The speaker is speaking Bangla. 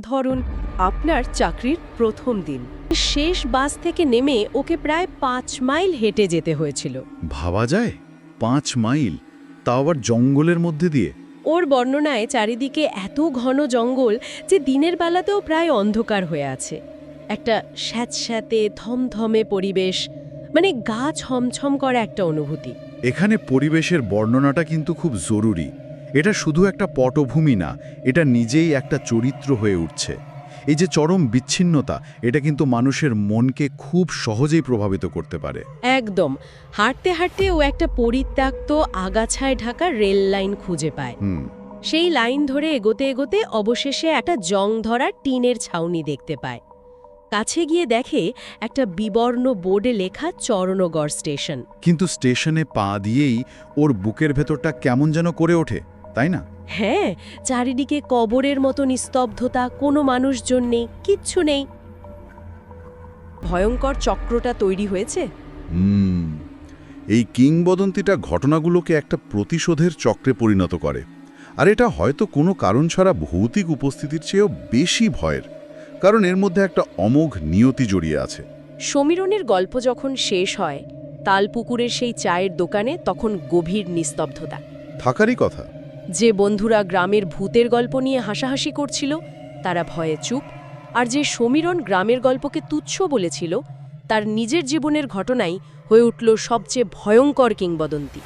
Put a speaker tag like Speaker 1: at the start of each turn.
Speaker 1: ধরুন আপনার চাকরির প্রথম দিন। শেষ বাস থেকে নেমে ওকে প্রায় পাঁচ মাইল হেঁটে যেতে হয়েছিল।
Speaker 2: ভাবা যায়? পাঁচ মাইল? তা আবার জঙ্গলের মধ্যে দিয়ে?
Speaker 1: ওর বর্ণনায় চারিদিকে এত ঘন জঙ্গল যে দিনের বেলাতেও প্রায় অন্ধকার হয়ে আছে। একটা স্যাঁতস্যাঁতে থমথমে পরিবেশ মানে গা ছমছম করা একটা অনুভূতি।
Speaker 2: এখানে পরিবেশের বর্ণনাটা কিন্তু খুব জরুরি। এটা শুধু একটা পটভূমি না এটা নিজেই একটা চরিত্র হয়ে উঠছে। এই যে চরম বিচ্ছিন্নতা এটা কিন্তু মানুষের মনকে খুব সহজেই প্রভাবিত করতে পারে।
Speaker 1: একদম। হাঁটতে হাঁটতে ও একটা পরিত্যক্ত আগাছায় ঢাকা রেল লাইন খুঁজে পায়।
Speaker 2: হুম।
Speaker 1: সেই লাইন ধরে এগোতে এগোতে অবশেষে একটা জং ধরা টিনের ছাউনি দেখতে পায়। কাছে গিয়ে দেখে একটা বিবর্ণ বোর্ডে লেখা চরণগড় স্টেশন।
Speaker 2: কিন্তু স্টেশনে পা দিয়েই ওর বুকের ভেতরটা কেমন যেন করে ওঠে। তাই না?
Speaker 1: হ্যাঁ চারিদিকে কবরের মতো নিস্তব্ধতা কোনো মানুষজন নেই কিচ্ছু নেই। ভয়ঙ্কর চক্রটা তৈরি হয়েছে?
Speaker 2: হুম এই কিংবদন্তিটা ঘটনাগুলোকে একটা প্রতিশোধের চক্রে পরিণত করে। আর এটা হয়তো কোনো কারণ ছাড়া ভৌতিক উপস্থিতির চেয়েও বেশি ভয়ের কারণ এর মধ্যে একটা অমোঘ নিয়তি জড়িয়ে আছে।
Speaker 1: সমীরনের গল্প যখন শেষ হয় তালপুকুরের সেই চায়ের দোকানে তখন গভীর নিস্তব্ধতা।
Speaker 2: থাকারই কথা।
Speaker 1: যে বন্ধুরা গ্রামের ভূতের গল্প নিয়ে হাসাহাসি করছিল, তারা ভয়ে চুপ, আর যে সমীরণ গ্রামের গল্পকে তুচ্ছ বলেছিল, তার নিজের জীবনের ঘটনাই হয়ে উঠল সবচেয়ে ভয়ঙ্কর কিংবদন্তি।